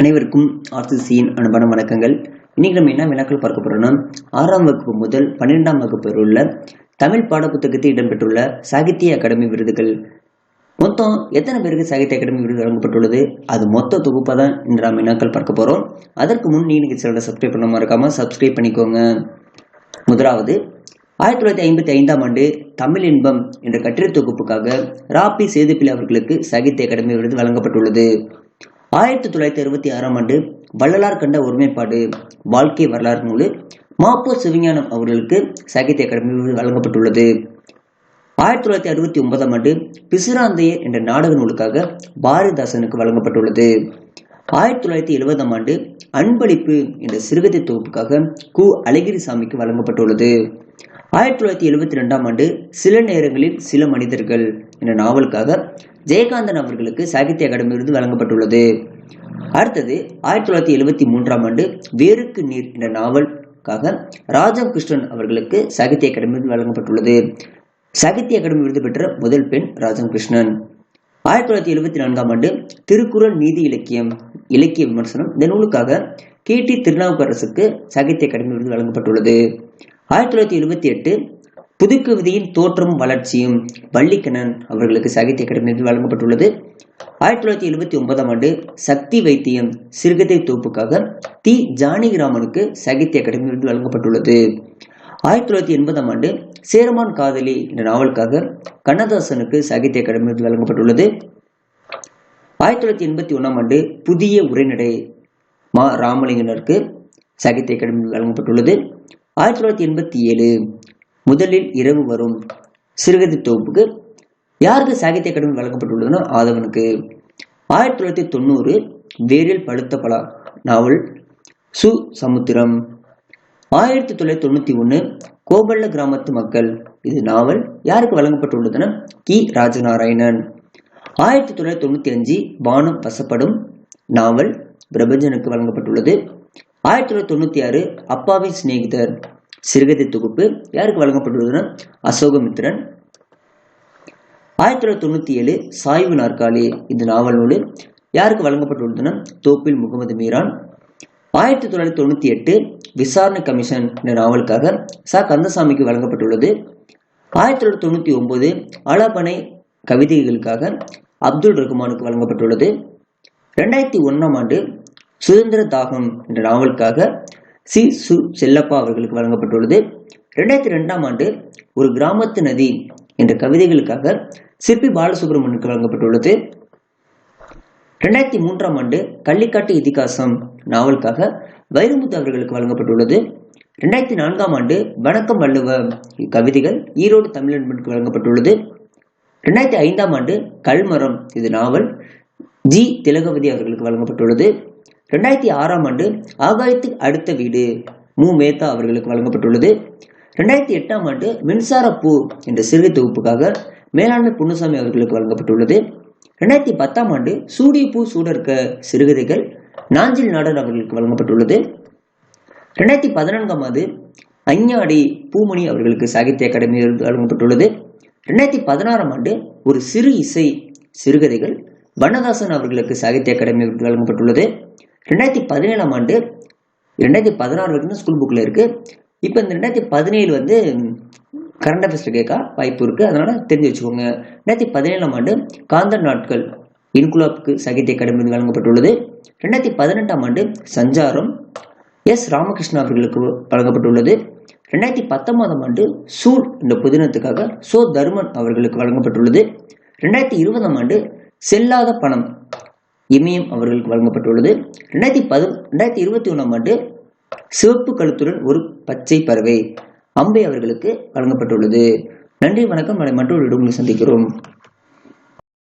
அனைவருக்கும் ஆர்சிசியின் அன்பான வணக்கங்கள். இன்னைக்கு நம்ம என்ன வினாக்கள் பார்க்க போறோம்னா ஆறாம் வகுப்பு முதல் பன்னிரெண்டாம் வகுப்பு உள்ள தமிழ் பாடப்புத்தகத்தில் இடம்பெற்றுள்ள சாகித்ய அகாடமி விருதுகள். மொத்தம் எத்தனை பேருக்கு சாகித்ய அகாடமி விருது வழங்கப்பட்டுள்ளது? அது மொத்த தொகுப்பாக தான் இன்று நாம் வினாக்கள் பார்க்க போறோம். அதற்கு முன் நீங்க சேனலை சப்ஸ்கிரைப் பண்ண மறக்காம சப்ஸ்கிரைப் பண்ணிக்கோங்க. முதலாவது ஆயிரத்தி தொள்ளாயிரத்தி ஐம்பத்தி ஐந்தாம் ஆண்டு தமிழ் இன்பம் என்ற கட்டுரை தொகுப்புக்காக ராபி சேதுப்பிள்ளை அவர்களுக்கு சாகித்ய அகாடமி விருது வழங்கப்பட்டுள்ளது. ஆயிரத்தி தொள்ளாயிரத்தி அறுபத்தி ஆறாம் ஆண்டு வள்ளலார் கண்ட ஒருமைப்பாடு வாழ்க்கை வரலாறு நூல் மாப்போ சிவஞானம் அவர்களுக்கு சாகித்ய அகாடமி விருது வழங்கப்பட்டுள்ளது. ஆயிரத்தி தொள்ளாயிரத்தி அறுபத்தி ஒன்பதாம் ஆண்டு பிசுராந்தையர் என்ற நாடக நூலுக்காக பாரதிதாசனுக்கு வழங்கப்பட்டுள்ளது. ஆயிரத்தி தொள்ளாயிரத்தி எழுபதாம் ஆண்டு அன்பளிப்பு என்ற சிறுகதை தொகுப்புக்காக கு. அழகிரிசாமிக்கு வழங்கப்பட்டுள்ளது. ஆயிரத்தி தொள்ளாயிரத்தி எழுபத்தி ரெண்டாம் ஆண்டு சில நேரங்களில் சில மனிதர்கள் என்ற நாவலுக்காக ஜெயகாந்தன் அவர்களுக்கு சாகித்ய அகாடமி விருது வழங்கப்பட்டுள்ளது. அடுத்தது ஆயிரத்தி தொள்ளாயிரத்தி எழுபத்தி மூன்றாம் ஆண்டு வேருக்கு நீர் என்ற நாவலுக்காக ராஜம் கிருஷ்ணன் அவர்களுக்கு சாகித்ய அகாடமி விருது வழங்கப்பட்டுள்ளது. சாகித்ய அகாடமி விருது பெற்ற முதல் பெண் ராஜம் கிருஷ்ணன் ஆயிரத்தி தொள்ளாயிரத்தி எழுபத்தி நான்காம் ஆண்டு திருக்குறள் நீதி இலக்கியம் இலக்கிய விமர்சனம் இந்த நூலுக்காக கே டி திருநாவுக்கரசுக்கு சாகித்ய அகாடமி விருது வழங்கப்பட்டுள்ளது. ஆயிரத்தி தொள்ளாயிரத்தி எழுபத்தி எட்டு புதுக்கவிதையின் தோற்றமும் வளர்ச்சியும் வள்ளிக்கண்ணன் அவர்களுக்கு சாகித்ய அகாடமி வழங்கப்பட்டுள்ளது. ஆயிரத்தி தொள்ளாயிரத்தி எழுபத்தி ஒன்பதாம் ஆண்டு சக்தி வைத்தியம் சிறுகதை தொகுப்புக்காக தி ஜானகிராமனுக்கு சாகித்ய அகாடமி விருது வழங்கப்பட்டுள்ளது. ஆயிரத்தி தொள்ளாயிரத்தி எண்பதாம் ஆண்டு சேரமான் காதலி என்ற நாவலுக்காக கண்ணதாசனுக்கு சாகித்ய அகாடமி விருது வழங்கப்பட்டுள்ளது. ஆயிரத்தி தொள்ளாயிரத்தி எண்பத்தி ஒன்றாம் ஆண்டு புதிய உரைநடை மா ராமலிங்கனருக்கு சாகித்ய அகாடமி வழங்கப்பட்டுள்ளது. ஆயிரத்தி தொள்ளாயிரத்தி எண்பத்தி ஏழு முதலில் இரவு வரும். சிறுகதை தொகுப்புக்கு யாருக்கு சாகித்ய அகாடமி வழங்கப்பட்டுள்ளதுன்னா ஆதவனுக்கு. ஆயிரத்தி தொள்ளாயிரத்தி தொண்ணூறு வேரில் பழுத்த பலா நாவல் சு. சமுத்திரம். ஆயிரத்தி தொள்ளாயிரத்தி தொண்ணூத்தி ஒன்று கோபல்ல கிராமத்து மக்கள் இது நாவல் யாருக்கு வழங்கப்பட்டுள்ளதுன்னா கி. ராஜநாராயணன். ஆயிரத்தி தொள்ளாயிரத்தி தொண்ணூத்தி அஞ்சு வானம் வசப்படும் நாவல் பிரபஞ்சனுக்கு வழங்கப்பட்டுள்ளது. ஆயிரத்தி தொள்ளாயிரத்தி தொண்ணூத்தி ஆறு அப்பாவின் சிநேகிதர் சிறுகதை தொகுப்பு யாருக்கு வழங்கப்பட்டுள்ளதுன்னா அசோகமித்ரன் ஆயிரத்தி தொள்ளாயிரத்தி தொண்ணூத்தி ஏழு சாய்வு நாற்காலி இந்த நாவல் நூல் யாருக்கு வழங்கப்பட்டுள்ளதுன்னா தோப்பில் முகமது மீரான். ஆயிரத்தி தொள்ளாயிரத்தி தொண்ணூத்தி எட்டு விசாரணை கமிஷன் என்ற நாவலுக்காக ச. கந்தசாமிக்கு வழங்கப்பட்டுள்ளது. ஆயிரத்தி தொள்ளாயிரத்தி தொண்ணூத்தி ஒன்பது அலபனை கவிதைகளுக்காக அப்துல் ரகுமானுக்கு வழங்கப்பட்டுள்ளது. ரெண்டாயிரத்தி ஒன்றாம் ஆண்டு சுதந்திர தாகம் என்ற நாவலுக்காக சி. சு. செல்லப்பா அவர்களுக்கு வழங்கப்பட்டுள்ளது. ரெண்டாயிரத்தி ரெண்டாம் ஆண்டு ஒரு கிராமத்து நதி என்ற கவிதைகளுக்காக சிற்பி பாலசுப்ரமணியனுக்கு வழங்கப்பட்டுள்ளது. ரெண்டாயிரத்தி மூன்றாம் ஆண்டு கள்ளிக்காட்டு இதிகாசம் நாவலுக்காக வைரமுத்து அவர்களுக்கு வழங்கப்பட்டுள்ளது. ரெண்டாயிரத்தி நான்காம் ஆண்டு வணக்கம் வள்ளுவ கவிதைகள் ஈரோடு தமிழன்பனுக்கு வழங்கப்பட்டுள்ளது. ரெண்டாயிரத்தி ஐந்தாம் ஆண்டு கல்மரம் இது நாவல் ஜி. திலகவதி அவர்களுக்கு வழங்கப்பட்டுள்ளது. ரெண்டாயிரத்தி ஆறாம் ஆண்டு ஆகாயத்துக்கு அடுத்த வீடு மு. மேத்தா அவர்களுக்கு வழங்கப்பட்டுள்ளது. ரெண்டாயிரத்தி எட்டாம் ஆண்டு மின்சார பூ என்ற சிறுகை தொகுப்புக்காக மேலாண்மை புண்ணுசாமி அவர்களுக்கு வழங்கப்பட்டுள்ளது. ரெண்டாயிரத்தி பத்தாம் ஆண்டு சூடிய பூ சூடர்க்க சிறுகதைகள் நாஞ்சில் நாடன் அவர்களுக்கு வழங்கப்பட்டுள்ளது. ரெண்டாயிரத்தி பதினான்காம் ஆண்டு அஞ்ஞாடி பூமணி அவர்களுக்கு சாகித்ய அகாடமி வழங்கப்பட்டுள்ளது. ரெண்டாயிரத்தி பதினாறாம் ஆண்டு ஒரு சிறு இசை சிறுகதைகள் வண்ணதாசன் அவர்களுக்கு சாகித்ய அகாடமி வழங்கப்பட்டுள்ளது. ரெண்டாயிரத்தி பதினேழாம் ஆண்டு ரெண்டாயிரத்தி பதினாறு வரைக்கும் தான் ஸ்கூல் புக்கில் இருக்குது இப்போ இந்த ரெண்டாயிரத்தி பதினேழு வந்து கரண்ட் அஃபேர்ஸில் கேட்க வாய்ப்பு இருக்குது அதனால் தெரிஞ்சு வச்சுக்கோங்க. ரெண்டாயிரத்தி பதினேழாம் ஆண்டு காந்த நாட்கள் இன்குலாப்க்கு சாகித்ய அகாடமி வழங்கப்பட்டுள்ளது. ரெண்டாயிரத்தி பதினெட்டாம் ஆண்டு சஞ்சாரம் எஸ் ராமகிருஷ்ணா அவர்களுக்கு வழங்கப்பட்டுள்ளது. ரெண்டாயிரத்தி பத்தொன்பதாம் ஆண்டு சூல் என்ற புதினத்துக்காக சோ தருமன் அவர்களுக்கு வழங்கப்பட்டுள்ளது. ரெண்டாயிரத்தி இருபதாம் ஆண்டு செல்லாத பணம் இமயம் அவர்களுக்கு வழங்கப்பட்டுள்ளது. ரெண்டாயிரத்தி பது ரெண்டாயிரத்தி இருபத்தி ஒன்றாம் ஆண்டு சிவப்பு கழுத்துடன் ஒரு பச்சை பறவை அம்பை அவர்களுக்கு வழங்கப்பட்டுள்ளது. நன்றி வணக்கம். நாளை மற்றொரு இடங்களில் சந்திக்கிறோம்.